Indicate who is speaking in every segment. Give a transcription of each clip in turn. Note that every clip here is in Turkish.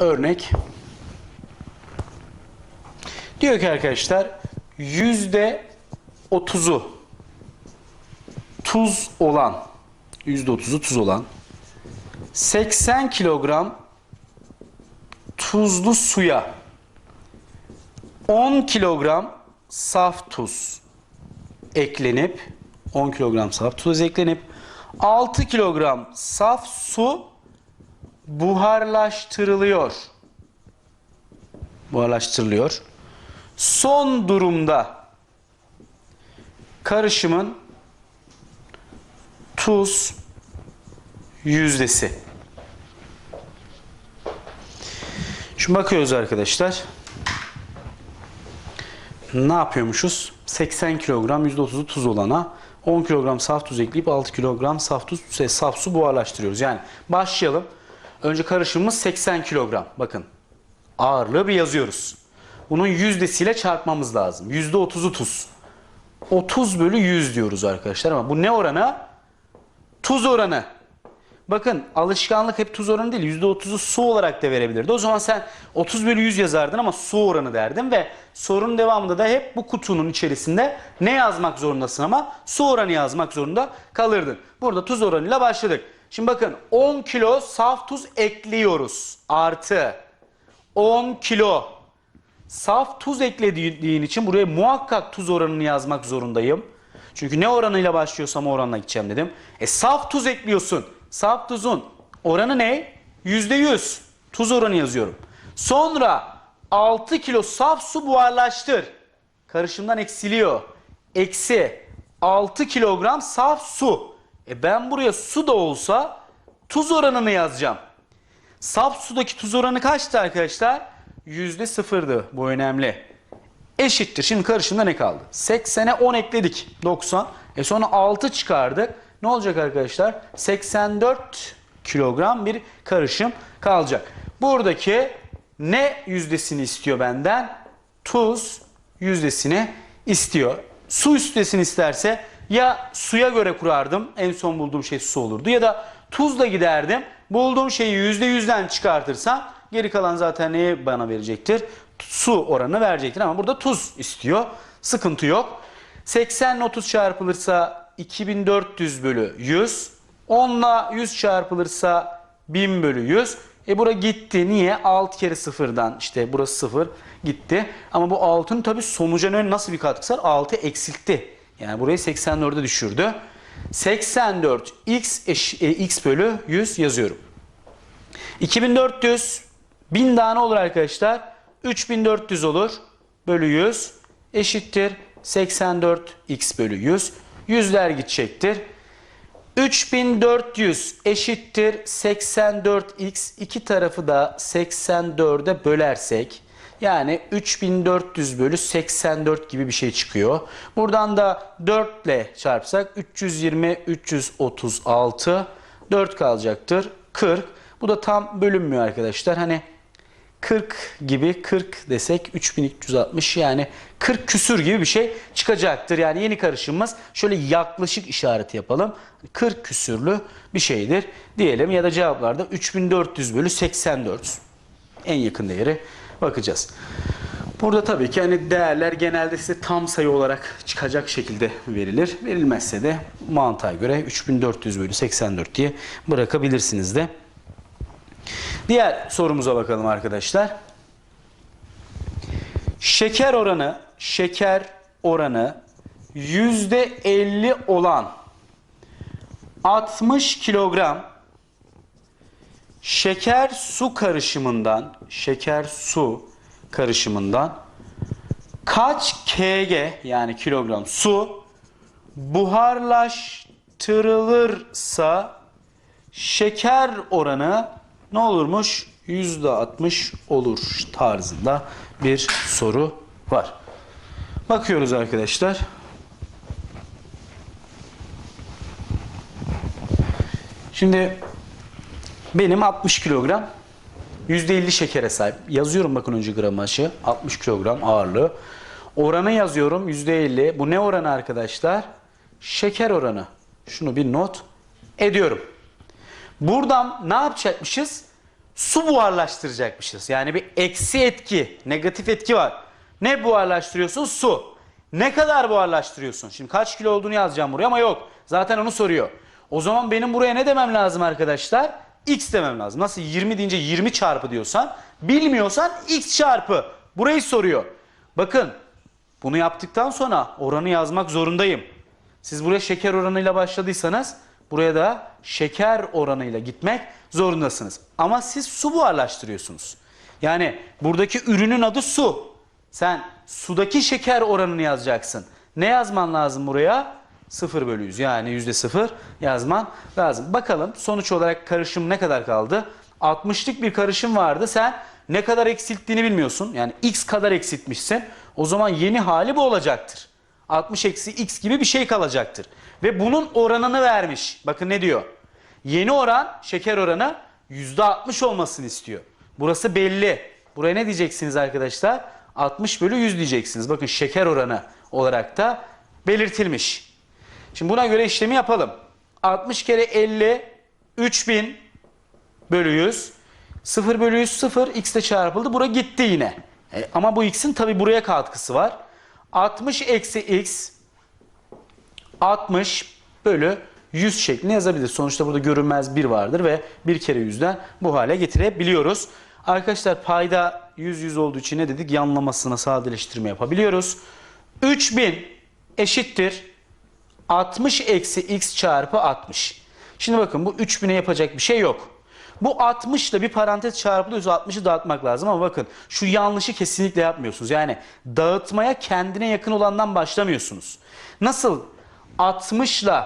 Speaker 1: örnek. Diyor ki arkadaşlar yüzde otuzu tuz olan yüzde otuzu tuz olan 80 kilogram tuzlu suya 10 kilogram saf tuz eklenip 10 kilogram saf tuz eklenip 6 kilogram saf su buharlaştırılıyor. Buharlaştırılıyor. Son durumda karışımın tuz yüzdesi. Şimdi bakıyoruz arkadaşlar. Ne yapıyormuşuz? 80 kilogram %30'u tuz olana 10 kilogram saf tuz ekleyip 6 kilogram saf tuz şey, saf su buharlaştırıyoruz. Yani başlayalım. Önce karışımımız 80 kilogram. Bakın ağırlığı bir yazıyoruz. Bunun yüzdesiyle çarpmamız lazım. %30'u tuz. 30 bölü 100 diyoruz arkadaşlar ama bu ne oranı? Tuz oranı. Bakın alışkanlık hep tuz oranı değil %30'u su olarak da verebilirdi. O zaman sen 30 bölü 100 yazardın ama su oranı derdin ve sorunun devamında da hep bu kutunun içerisinde ne yazmak zorundasın ama su oranı yazmak zorunda kalırdın. Burada tuz oranıyla başladık. Şimdi bakın 10 kilo saf tuz ekliyoruz. Artı 10 kilo saf tuz eklediğin için buraya muhakkak tuz oranını yazmak zorundayım. Çünkü ne oranıyla başlıyorsam o oranla gideceğim dedim. E saf tuz ekliyorsun. Saf tuzun oranı ne? %100. Tuz oranı yazıyorum. Sonra 6 kilo saf su buharlaştır. Karışımdan eksiliyor. Eksi 6 kilogram saf su. E ben buraya su da olsa tuz oranını yazacağım. Saf sudaki tuz oranı kaçtı arkadaşlar? Yüzde sıfırdı. Bu önemli. Eşittir. Şimdi karışımda ne kaldı? 80'e 10 ekledik. 90. E sonra 6 çıkardık. Ne olacak arkadaşlar? 84 kilogram bir karışım kalacak. Buradaki ne yüzdesini istiyor benden? Tuz yüzdesini istiyor. Su yüzdesini isterse ya suya göre kurardım. En son bulduğum şey su olurdu. Ya da tuzla giderdim. Bulduğum şeyi %100'den çıkartırsam geri kalan zaten neye bana verecektir? Su oranı verecektir ama burada tuz istiyor. Sıkıntı yok. 80 ile 30 çarpılırsa 2400 bölü 100. 10 ile 100 çarpılırsa 1000 bölü 100. E bura gitti. Niye? 6 kere sıfırdan işte burası sıfır gitti. Ama bu 6'nın tabi sonuca nasıl bir katkısı var? 6 eksiltti. Yani burayı 84'e düşürdü. 84 x, eş, e, x bölü 100 yazıyorum. 2400 1000 daha ne olur arkadaşlar? 3400 olur. Bölü 100 eşittir 84 x bölü 100. Yüzler gidecektir. 3400 eşittir 84x. İki tarafı da 84'e bölersek yani 3400 bölü 84 gibi bir şey çıkıyor. Buradan da 4 ile çarpsak 320, 336, 4 kalacaktır. 40. Bu da tam bölünmüyor arkadaşlar. Hani 40 gibi 40 desek 3360 yani 40 küsür gibi bir şey çıkacaktır. Yani yeni karışımımız şöyle yaklaşık işareti yapalım. 40 küsürlü bir şeydir diyelim ya da cevaplarda 3400 bölü 84 en yakın değeri bakacağız. Burada tabii ki hani değerler genelde size tam sayı olarak çıkacak şekilde verilir. Verilmezse de mantığa göre 3400 bölü 84 diye bırakabilirsiniz de. Diğer sorumuza bakalım arkadaşlar. Şeker oranı, şeker oranı yüzde 50 olan 60 kilogram şeker su karışımından, şeker su karışımından kaç kg yani kilogram su buharlaştırılırsa şeker oranı ne olurmuş? %60 olur tarzında bir soru var. Bakıyoruz arkadaşlar. Şimdi benim 60 kilogram %50 şekere sahip. Yazıyorum bakın önce gramajı. 60 kilogram ağırlığı. Oranı yazıyorum %50. Bu ne oranı arkadaşlar? Şeker oranı. Şunu bir not ediyorum. Buradan ne yapacakmışız? su buharlaştıracakmışız. Yani bir eksi etki, negatif etki var. Ne buharlaştırıyorsun? Su. Ne kadar buharlaştırıyorsun? Şimdi kaç kilo olduğunu yazacağım buraya ama yok. Zaten onu soruyor. O zaman benim buraya ne demem lazım arkadaşlar? X demem lazım. Nasıl 20 deyince 20 çarpı diyorsan, bilmiyorsan X çarpı. Burayı soruyor. Bakın bunu yaptıktan sonra oranı yazmak zorundayım. Siz buraya şeker oranıyla başladıysanız buraya da şeker oranıyla gitmek zorundasınız. Ama siz su buharlaştırıyorsunuz. Yani buradaki ürünün adı su. Sen sudaki şeker oranını yazacaksın. Ne yazman lazım buraya? 0 bölü 100 yani yüzde sıfır yazman lazım. Bakalım sonuç olarak karışım ne kadar kaldı? 60'lık bir karışım vardı. Sen ne kadar eksilttiğini bilmiyorsun. Yani x kadar eksiltmişsin. O zaman yeni hali bu olacaktır. 60 eksi x gibi bir şey kalacaktır. Ve bunun oranını vermiş. Bakın ne diyor? Yeni oran, şeker oranı %60 olmasını istiyor. Burası belli. Buraya ne diyeceksiniz arkadaşlar? 60 bölü 100 diyeceksiniz. Bakın şeker oranı olarak da belirtilmiş. Şimdi buna göre işlemi yapalım. 60 kere 50, 3000 bölü 100. 0 bölü 100 0, x de çarpıldı. Bura gitti yine. E, ama bu x'in tabi buraya katkısı var. 60 eksi x 60 bölü 100 şeklinde yazabiliriz. Sonuçta burada görünmez 1 vardır ve 1 kere 100'den bu hale getirebiliyoruz. Arkadaşlar payda 100 100 olduğu için ne dedik? Yanlamasına sadeleştirme yapabiliyoruz. 3000 eşittir 60 eksi x çarpı 60. Şimdi bakın bu 3000'e yapacak bir şey yok. Bu 60 ile bir parantez çarpılıyorsa 60'ı dağıtmak lazım ama bakın şu yanlışı kesinlikle yapmıyorsunuz. Yani dağıtmaya kendine yakın olandan başlamıyorsunuz. Nasıl 60 ile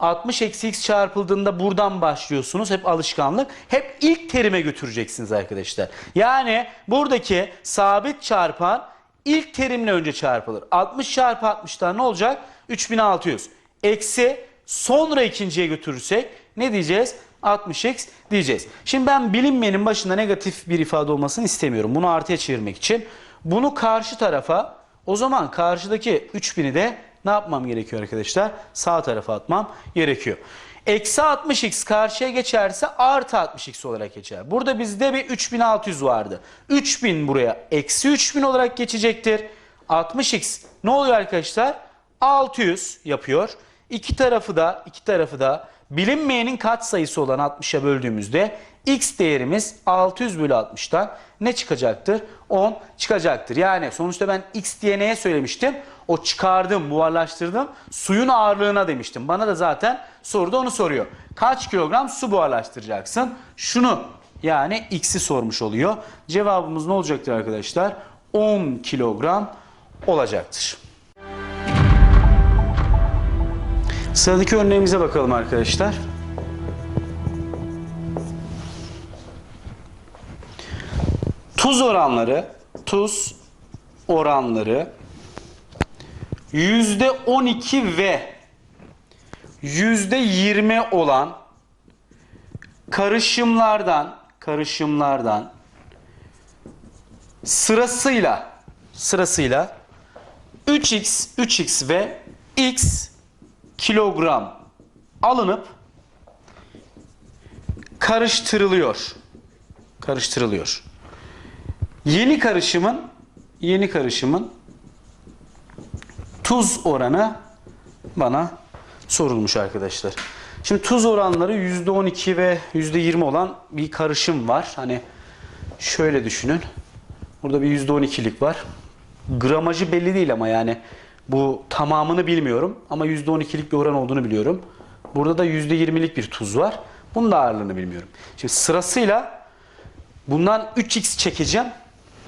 Speaker 1: 60 eksi x çarpıldığında buradan başlıyorsunuz. Hep alışkanlık. Hep ilk terime götüreceksiniz arkadaşlar. Yani buradaki sabit çarpan ilk terimle önce çarpılır. 60 çarpı 60'tan ne olacak? 3600. Eksi sonra ikinciye götürürsek ne diyeceğiz? 60x diyeceğiz. Şimdi ben bilinmeyenin başında negatif bir ifade olmasını istemiyorum. Bunu artıya çevirmek için. Bunu karşı tarafa o zaman karşıdaki 3000'i de ne yapmam gerekiyor arkadaşlar? Sağ tarafa atmam gerekiyor. Eksi 60x karşıya geçerse artı 60x olarak geçer. Burada bizde bir 3600 vardı. 3000 buraya eksi 3000 olarak geçecektir. 60x ne oluyor arkadaşlar? 600 yapıyor. İki tarafı da iki tarafı da bilinmeyenin katsayısı olan 60'a böldüğümüzde x değerimiz 600 bölü 60'tan ne çıkacaktır? 10 çıkacaktır. Yani sonuçta ben x diye neye söylemiştim? O çıkardım, buharlaştırdım. Suyun ağırlığına demiştim. Bana da zaten soruda onu soruyor. Kaç kilogram su buharlaştıracaksın? Şunu yani x'i sormuş oluyor. Cevabımız ne olacaktır arkadaşlar? 10 kilogram olacaktır. Sıradaki örneğimize bakalım arkadaşlar. Tuz oranları, tuz oranları yüzde 12 ve yüzde 20 olan karışımlardan karışımlardan sırasıyla sırasıyla 3x, 3x ve x kilogram alınıp karıştırılıyor. Karıştırılıyor. Yeni karışımın yeni karışımın tuz oranı bana sorulmuş arkadaşlar. Şimdi tuz oranları %12 ve %20 olan bir karışım var. Hani şöyle düşünün. Burada bir %12'lik var. Gramajı belli değil ama yani bu tamamını bilmiyorum ama %12'lik bir oran olduğunu biliyorum. Burada da %20'lik bir tuz var. Bunun da ağırlığını bilmiyorum. Şimdi sırasıyla bundan 3x çekeceğim.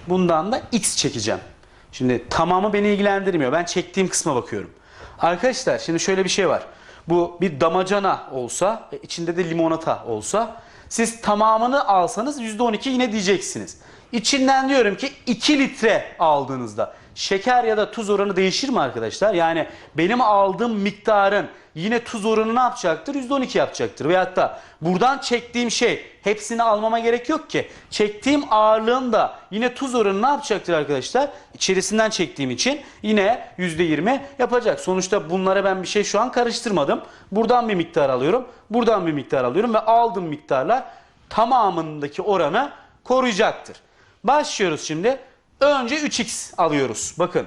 Speaker 1: Bundan da x çekeceğim. Şimdi tamamı beni ilgilendirmiyor. Ben çektiğim kısma bakıyorum. Arkadaşlar şimdi şöyle bir şey var. Bu bir damacana olsa içinde de limonata olsa siz tamamını alsanız %12 yine diyeceksiniz. İçinden diyorum ki 2 litre aldığınızda şeker ya da tuz oranı değişir mi arkadaşlar? Yani benim aldığım miktarın yine tuz oranı ne yapacaktır? %12 yapacaktır. Veyahut da buradan çektiğim şey hepsini almama gerek yok ki. Çektiğim ağırlığın da yine tuz oranı ne yapacaktır arkadaşlar? İçerisinden çektiğim için yine %20 yapacak. Sonuçta bunlara ben bir şey şu an karıştırmadım. Buradan bir miktar alıyorum. Buradan bir miktar alıyorum ve aldığım miktarlar tamamındaki oranı koruyacaktır. Başlıyoruz şimdi. Önce 3x alıyoruz. Bakın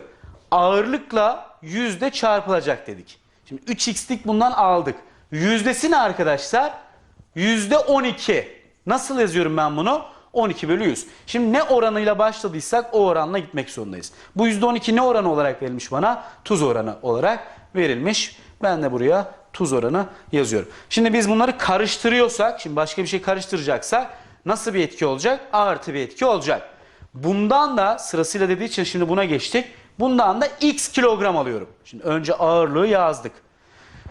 Speaker 1: ağırlıkla yüzde çarpılacak dedik. Şimdi 3x'lik bundan aldık. Yüzdesi ne arkadaşlar? Yüzde 12. Nasıl yazıyorum ben bunu? 12 bölü 100. Şimdi ne oranıyla başladıysak o oranla gitmek zorundayız. Bu yüzde 12 ne oranı olarak verilmiş bana? Tuz oranı olarak verilmiş. Ben de buraya tuz oranı yazıyorum. Şimdi biz bunları karıştırıyorsak, şimdi başka bir şey karıştıracaksak nasıl bir etki olacak? Artı bir etki olacak. Bundan da sırasıyla dediği için şimdi buna geçtik. Bundan da x kilogram alıyorum. Şimdi önce ağırlığı yazdık.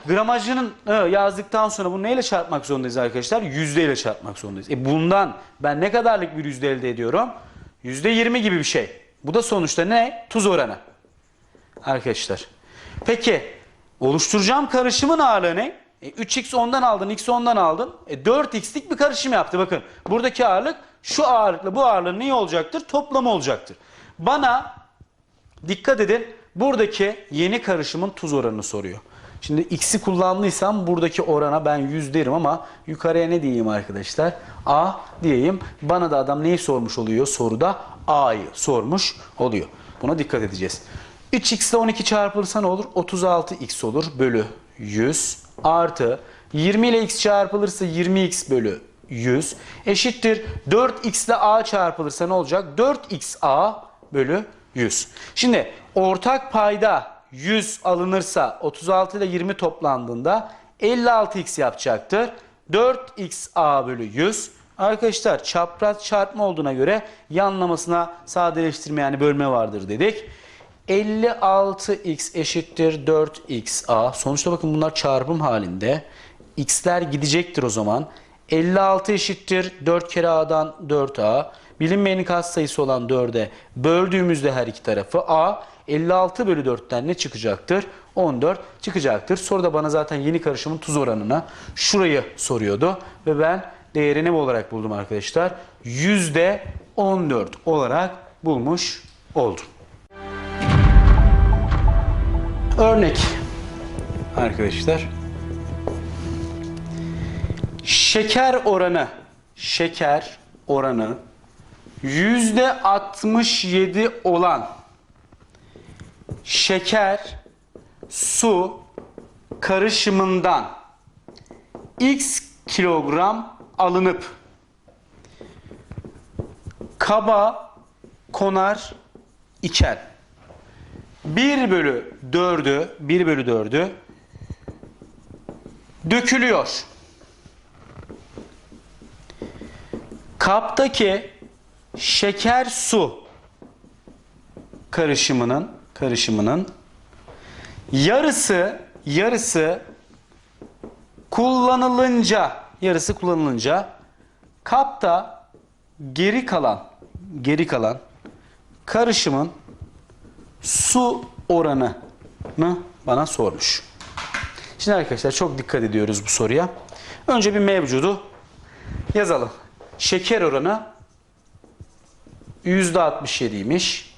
Speaker 1: Gramajının e, yazdıktan sonra bunu neyle çarpmak zorundayız arkadaşlar? Yüzdeyle çarpmak zorundayız. E bundan ben ne kadarlık bir yüzde elde ediyorum? Yüzde 20 gibi bir şey. Bu da sonuçta ne? Tuz oranı. Arkadaşlar. Peki oluşturacağım karışımın ağırlığı ne? E, 3x ondan aldın, x ondan aldın. E, 4x'lik bir karışım yaptı. Bakın buradaki ağırlık şu ağırlıkla bu ağırlığın ne olacaktır? Toplamı olacaktır. Bana dikkat edin buradaki yeni karışımın tuz oranını soruyor. Şimdi x'i kullandıysam buradaki orana ben 100 derim ama yukarıya ne diyeyim arkadaşlar? A diyeyim. Bana da adam neyi sormuş oluyor soruda? A'yı sormuş oluyor. Buna dikkat edeceğiz. 3x ile 12 çarpılırsa ne olur? 36x olur bölü 100 artı 20 ile x çarpılırsa 20x bölü 100 eşittir 4x ile a çarpılırsa ne olacak? 4xa bölü 100. Şimdi ortak payda 100 alınırsa 36 ile 20 toplandığında 56x yapacaktır. 4xa bölü 100. Arkadaşlar çapraz çarpma olduğuna göre yanlamasına sadeleştirme yani bölme vardır dedik. 56x eşittir 4xa. Sonuçta bakın bunlar çarpım halinde. x'ler gidecektir o zaman. 56 eşittir 4 kere a'dan 4a. Bilinmeyenin katsayısı olan 4'e böldüğümüzde her iki tarafı a 56 bölü 4'ten ne çıkacaktır? 14 çıkacaktır. Soruda bana zaten yeni karışımın tuz oranına şurayı soruyordu. Ve ben değerini ne olarak buldum arkadaşlar? Yüzde 14 olarak bulmuş oldum. Örnek arkadaşlar. Şeker oranı, şeker oranı yüzde 67 olan şeker su karışımından x kilogram alınıp kaba konar iken 1 bölü 4'ü 1 bölü 4'ü dökülüyor. Kaptaki şeker su karışımının karışımının yarısı yarısı kullanılınca yarısı kullanılınca kapta geri kalan geri kalan karışımın su oranını bana sormuş. Şimdi arkadaşlar çok dikkat ediyoruz bu soruya. Önce bir mevcudu yazalım. Şeker oranı %67'ymiş.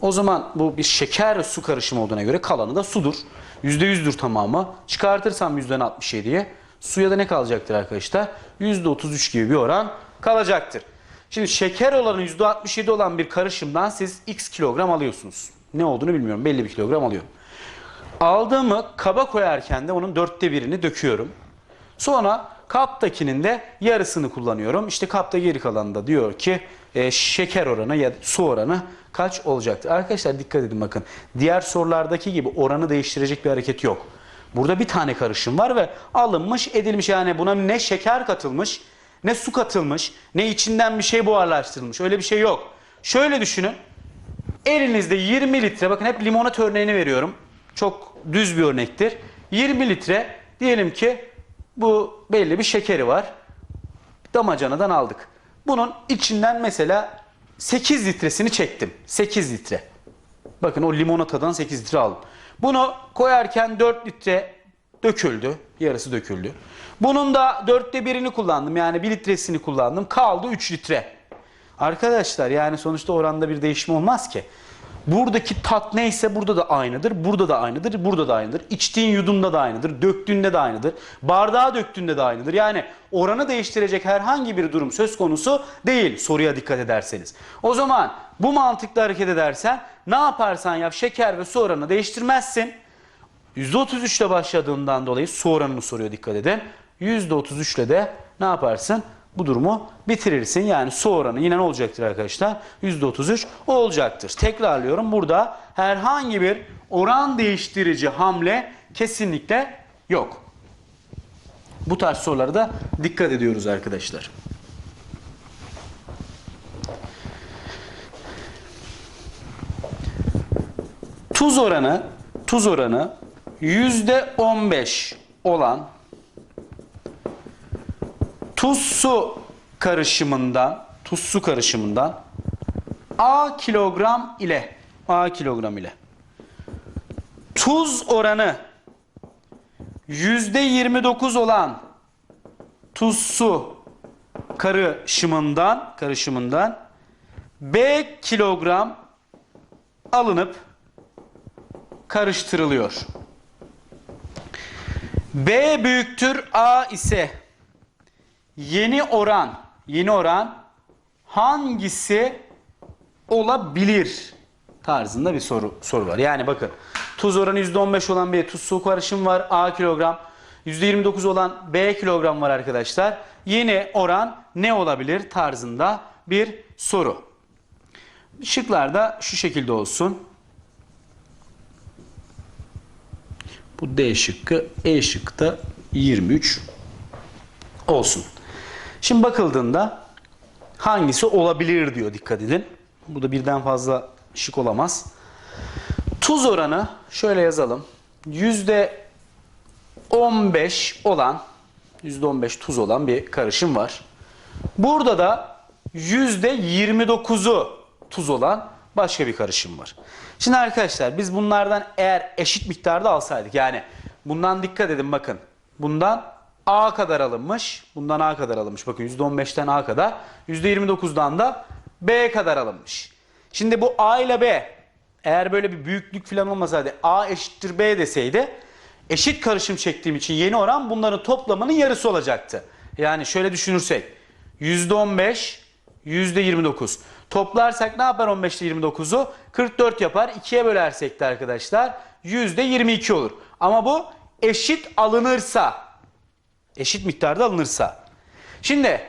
Speaker 1: O zaman bu bir şeker su karışımı olduğuna göre kalanı da sudur. %100'dür tamamı. Çıkartırsam yüzden %67'ye suya da ne kalacaktır arkadaşlar? %33 gibi bir oran kalacaktır. Şimdi şeker olanı %67 olan bir karışımdan siz x kilogram alıyorsunuz. Ne olduğunu bilmiyorum. Belli bir kilogram alıyorum. Aldığımı kaba koyarken de onun dörtte birini döküyorum. Sonra kaptakinin de yarısını kullanıyorum. İşte kapta geri kalan da diyor ki e, şeker oranı ya su oranı kaç olacaktır? Arkadaşlar dikkat edin bakın. Diğer sorulardaki gibi oranı değiştirecek bir hareket yok. Burada bir tane karışım var ve alınmış edilmiş yani buna ne şeker katılmış ne su katılmış ne içinden bir şey buharlaştırılmış öyle bir şey yok. Şöyle düşünün elinizde 20 litre bakın hep limonat örneğini veriyorum. Çok düz bir örnektir. 20 litre diyelim ki bu belli bir şekeri var. Damacanadan aldık. Bunun içinden mesela 8 litresini çektim. 8 litre. Bakın o limonatadan 8 litre aldım. Bunu koyarken 4 litre döküldü. Yarısı döküldü. Bunun da dörtte birini kullandım. Yani 1 litresini kullandım. Kaldı 3 litre. Arkadaşlar yani sonuçta oranda bir değişim olmaz ki. Buradaki tat neyse burada da aynıdır, burada da aynıdır, burada da aynıdır. İçtiğin yudumda da aynıdır, döktüğünde de aynıdır. Bardağa döktüğünde de aynıdır. Yani oranı değiştirecek herhangi bir durum söz konusu değil soruya dikkat ederseniz. O zaman bu mantıkla hareket edersen ne yaparsan yap şeker ve su oranını değiştirmezsin. %33 ile başladığından dolayı su oranını soruyor dikkat edin. %33 ile de ne yaparsın? Bu durumu bitirirsin. Yani su oranı yine ne olacaktır arkadaşlar? %33 olacaktır. Tekrarlıyorum. Burada herhangi bir oran değiştirici hamle kesinlikle yok. Bu tarz sorulara da dikkat ediyoruz arkadaşlar. Tuz oranı tuz oranı %15 olan tuz su karışımından tuz su karışımından A kilogram ile A kilogram ile tuz oranı %29 olan tuz su karışımından karışımından B kilogram alınıp karıştırılıyor. B büyüktür A ise yeni oran, yeni oran hangisi olabilir tarzında bir soru soru var. Yani bakın tuz oranı %15 olan bir tuz su karışım var A kilogram. %29 olan B kilogram var arkadaşlar. Yeni oran ne olabilir tarzında bir soru. Şıklar da şu şekilde olsun. Bu D şıkkı, E şıkkı da 23 olsun. Şimdi bakıldığında hangisi olabilir diyor dikkat edin. Burada birden fazla şık olamaz. Tuz oranı şöyle yazalım. Yüzde 15 olan yüzde 15 tuz olan bir karışım var. Burada da yüzde 29'u tuz olan başka bir karışım var. Şimdi arkadaşlar biz bunlardan eğer eşit miktarda alsaydık yani bundan dikkat edin bakın. Bundan A kadar alınmış. Bundan A kadar alınmış. Bakın %15'ten A kadar. %29'dan da B kadar alınmış. Şimdi bu A ile B eğer böyle bir büyüklük falan olmasaydı A eşittir B deseydi eşit karışım çektiğim için yeni oran bunların toplamının yarısı olacaktı. Yani şöyle düşünürsek %15 %29. Toplarsak ne yapar 15 ile 29'u? 44 yapar. 2'ye bölersek de arkadaşlar %22 olur. Ama bu eşit alınırsa eşit miktarda alınırsa. Şimdi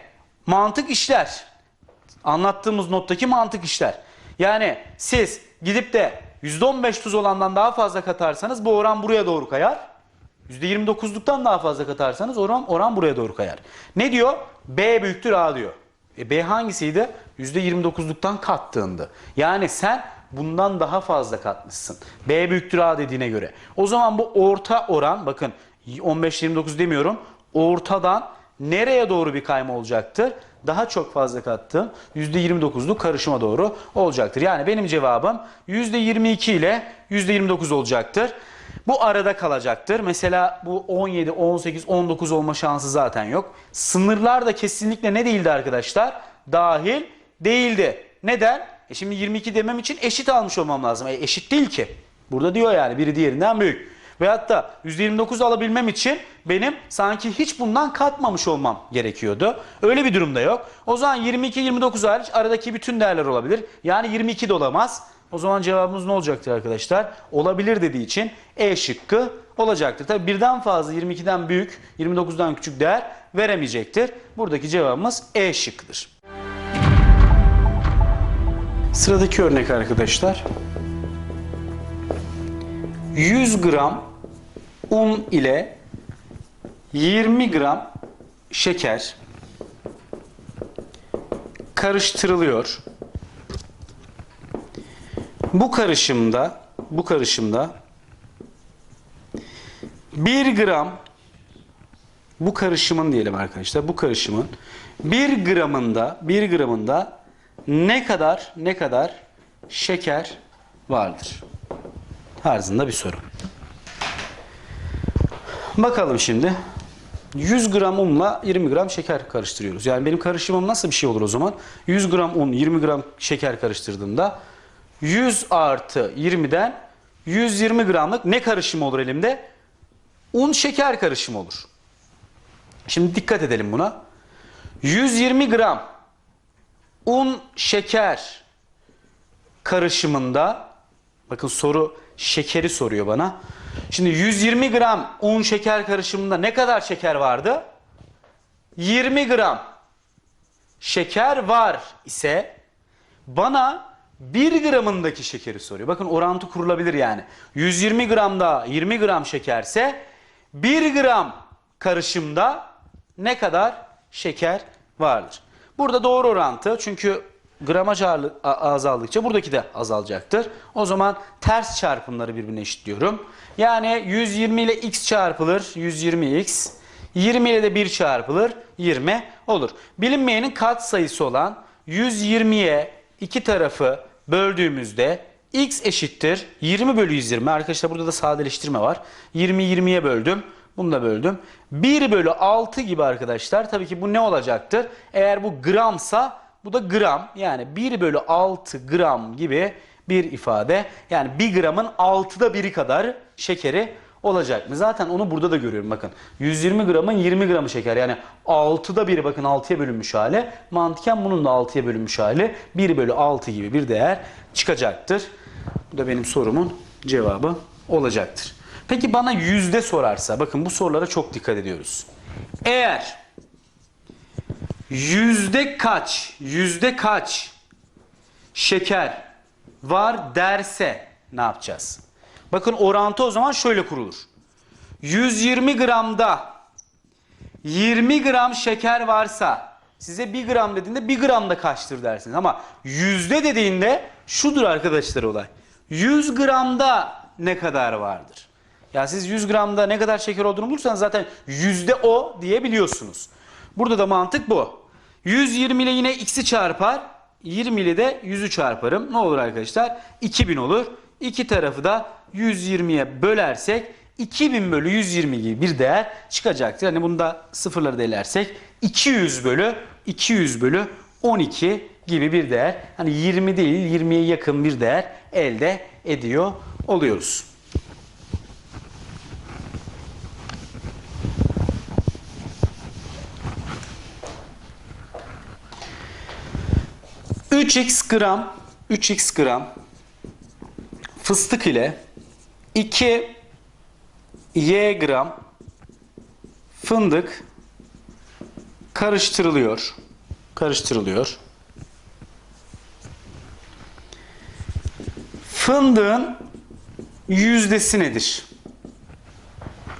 Speaker 1: mantık işler. Anlattığımız nottaki mantık işler. Yani siz gidip de %15 tuz olandan daha fazla katarsanız bu oran buraya doğru kayar. %29'luktan daha fazla katarsanız oran, oran buraya doğru kayar. Ne diyor? B büyüktür A diyor. E B hangisiydi? %29'luktan kattığında. Yani sen bundan daha fazla katmışsın. B büyüktür A dediğine göre. O zaman bu orta oran bakın 15-29 demiyorum. Ortadan nereye doğru bir kayma olacaktır? Daha çok fazla kattığım %29'luk karışıma doğru olacaktır. Yani benim cevabım %22 ile %29 olacaktır. Bu arada kalacaktır. Mesela bu 17, 18, 19 olma şansı zaten yok. Sınırlar da kesinlikle ne değildi arkadaşlar? Dahil değildi. Neden? E şimdi 22 demem için eşit almış olmam lazım. E eşit değil ki. Burada diyor yani biri diğerinden büyük. Veyahut da %29 alabilmem için benim sanki hiç bundan katmamış olmam gerekiyordu. Öyle bir durumda yok. O zaman 22-29 hariç aradaki bütün değerler olabilir. Yani 22 de olamaz. O zaman cevabımız ne olacaktır arkadaşlar? Olabilir dediği için E şıkkı olacaktır. Tabi birden fazla 22'den büyük, 29'dan küçük değer veremeyecektir. Buradaki cevabımız E şıkkıdır. Sıradaki örnek arkadaşlar. 100 gram un ile 20 gram şeker karıştırılıyor. Bu karışımda bu karışımda 1 gram bu karışımın diyelim arkadaşlar bu karışımın 1 gramında 1 gramında ne kadar ne kadar şeker vardır? Tarzında bir soru. Bakalım şimdi. 100 gram unla 20 gram şeker karıştırıyoruz. Yani benim karışımım nasıl bir şey olur o zaman? 100 gram un, 20 gram şeker karıştırdığımda 100 artı 20'den 120 gramlık ne karışımı olur elimde? Un şeker karışımı olur. Şimdi dikkat edelim buna. 120 gram un şeker karışımında bakın soru şekeri soruyor bana. Şimdi 120 gram un şeker karışımında ne kadar şeker vardı? 20 gram şeker var ise bana 1 gramındaki şekeri soruyor. Bakın orantı kurulabilir yani. 120 gramda 20 gram şekerse 1 gram karışımda ne kadar şeker vardır? Burada doğru orantı çünkü gramaj azaldıkça buradaki de azalacaktır. O zaman ters çarpımları birbirine eşitliyorum. Yani 120 ile x çarpılır 120x. 20 ile de 1 çarpılır 20 olur. Bilinmeyenin kat sayısı olan 120'ye iki tarafı böldüğümüzde x eşittir 20 bölü 120. Arkadaşlar burada da sadeleştirme var. 20 20'ye böldüm. Bunu da böldüm. 1 bölü 6 gibi arkadaşlar. Tabii ki bu ne olacaktır? Eğer bu gramsa bu da gram. Yani 1 bölü 6 gram gibi bir ifade. Yani 1 gramın 6'da biri kadar şekeri olacak mı? Zaten onu burada da görüyorum bakın. 120 gramın 20 gramı şeker. Yani 6'da biri bakın 6'ya bölünmüş hali. Mantıken bunun da 6'ya bölünmüş hali. 1 bölü 6 gibi bir değer çıkacaktır. Bu da benim sorumun cevabı olacaktır. Peki bana yüzde sorarsa bakın bu sorulara çok dikkat ediyoruz. Eğer yüzde kaç, yüzde kaç şeker var derse ne yapacağız? Bakın orantı o zaman şöyle kurulur. 120 gramda 20 gram şeker varsa size 1 gram dediğinde 1 gram da kaçtır dersiniz. Ama yüzde dediğinde şudur arkadaşlar olay. 100 gramda ne kadar vardır? Ya siz 100 gramda ne kadar şeker olduğunu bulursanız zaten yüzde o diyebiliyorsunuz. Burada da mantık bu. 120 ile yine x'i çarpar. 20 ile de 100'ü çarparım. Ne olur arkadaşlar? 2000 olur. İki tarafı da 120'ye bölersek 2000 bölü 120 gibi bir değer çıkacaktır. Yani bunu da sıfırları da elersek 200 bölü 200 bölü 12 gibi bir değer. Hani 20 değil 20'ye yakın bir değer elde ediyor oluyoruz. ...3x gram... ...3x gram... ...fıstık ile... ...2 y gram... ...fındık... ...karıştırılıyor... ...karıştırılıyor... ...fındığın... ...yüzdesi nedir?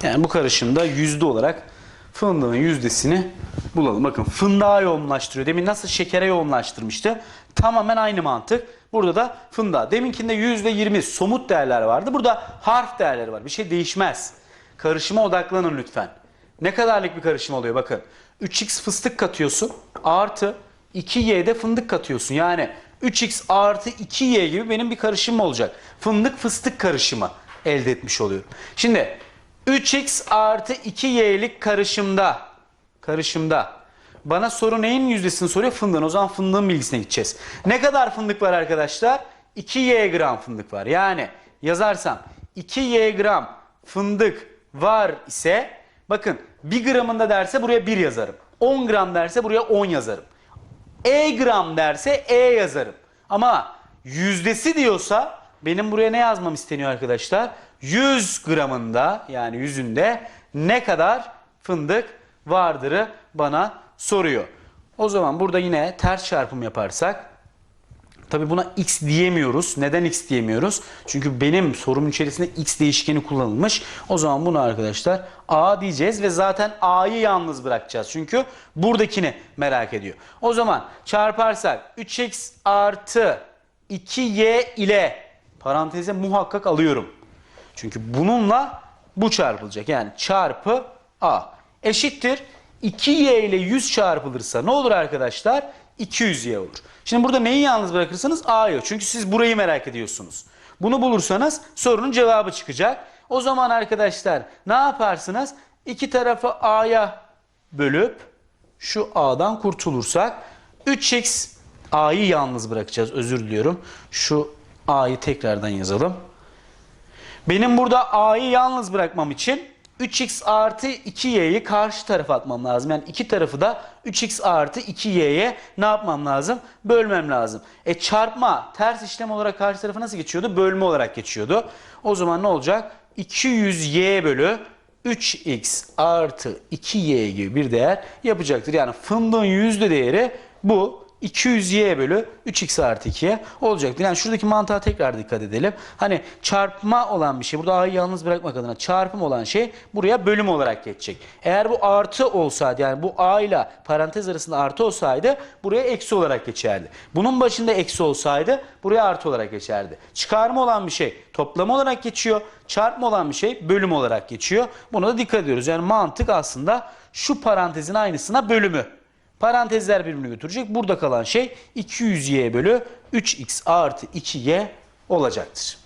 Speaker 1: Yani bu karışımda yüzde olarak fındığın yüzdesini bulalım. Bakın fındığa yoğunlaştırıyor. Demin nasıl şekere yoğunlaştırmıştı? Tamamen aynı mantık. Burada da fındığa. Deminkinde yüzde yirmi somut değerler vardı. Burada harf değerleri var. Bir şey değişmez. Karışıma odaklanın lütfen. Ne kadarlık bir karışım oluyor bakın. 3x fıstık katıyorsun artı 2y'de fındık katıyorsun. Yani 3x artı 2y gibi benim bir karışımım olacak. Fındık fıstık karışımı elde etmiş oluyorum. Şimdi 3x artı 2y'lik karışımda karışımda bana soru neyin yüzdesini soruyor? Fındığın. O zaman fındığın bilgisine gideceğiz. Ne kadar fındık var arkadaşlar? 2y gram fındık var. Yani yazarsam 2y gram fındık var ise bakın 1 gramında derse buraya 1 yazarım. 10 gram derse buraya 10 yazarım. E gram derse E yazarım. Ama yüzdesi diyorsa benim buraya ne yazmam isteniyor arkadaşlar? 100 gramında yani yüzünde ne kadar fındık vardırı bana soruyor. O zaman burada yine ters çarpım yaparsak Tabi buna x diyemiyoruz. Neden x diyemiyoruz? Çünkü benim sorumun içerisinde x değişkeni kullanılmış. O zaman bunu arkadaşlar a diyeceğiz ve zaten a'yı yalnız bırakacağız. Çünkü buradakini merak ediyor. O zaman çarparsak 3x artı 2y ile paranteze muhakkak alıyorum. Çünkü bununla bu çarpılacak. Yani çarpı a eşittir 2y ile 100 çarpılırsa ne olur arkadaşlar? 200y olur. Şimdi burada neyi yalnız bırakırsanız a'yı. Çünkü siz burayı merak ediyorsunuz. Bunu bulursanız sorunun cevabı çıkacak. O zaman arkadaşlar ne yaparsınız? İki tarafı a'ya bölüp şu a'dan kurtulursak 3x a'yı yalnız bırakacağız. Özür diliyorum. Şu A'yı tekrardan yazalım. Benim burada A'yı yalnız bırakmam için 3x artı 2y'yi karşı tarafa atmam lazım. Yani iki tarafı da 3x artı 2y'ye ne yapmam lazım? Bölmem lazım. E çarpma ters işlem olarak karşı tarafa nasıl geçiyordu? Bölme olarak geçiyordu. O zaman ne olacak? 200y bölü 3x artı 2y gibi bir değer yapacaktır. Yani fındığın yüzde değeri bu 200y bölü 3x artı 2'ye olacaktır. Yani şuradaki mantığa tekrar dikkat edelim. Hani çarpma olan bir şey, burada a'yı yalnız bırakmak adına çarpım olan şey buraya bölüm olarak geçecek. Eğer bu artı olsaydı yani bu a ile parantez arasında artı olsaydı buraya eksi olarak geçerdi. Bunun başında eksi olsaydı buraya artı olarak geçerdi. Çıkarma olan bir şey toplama olarak geçiyor. Çarpma olan bir şey bölüm olarak geçiyor. Buna da dikkat ediyoruz. Yani mantık aslında şu parantezin aynısına bölümü. Parantezler birbirini götürecek. Burada kalan şey 200y bölü 3x artı 2y olacaktır.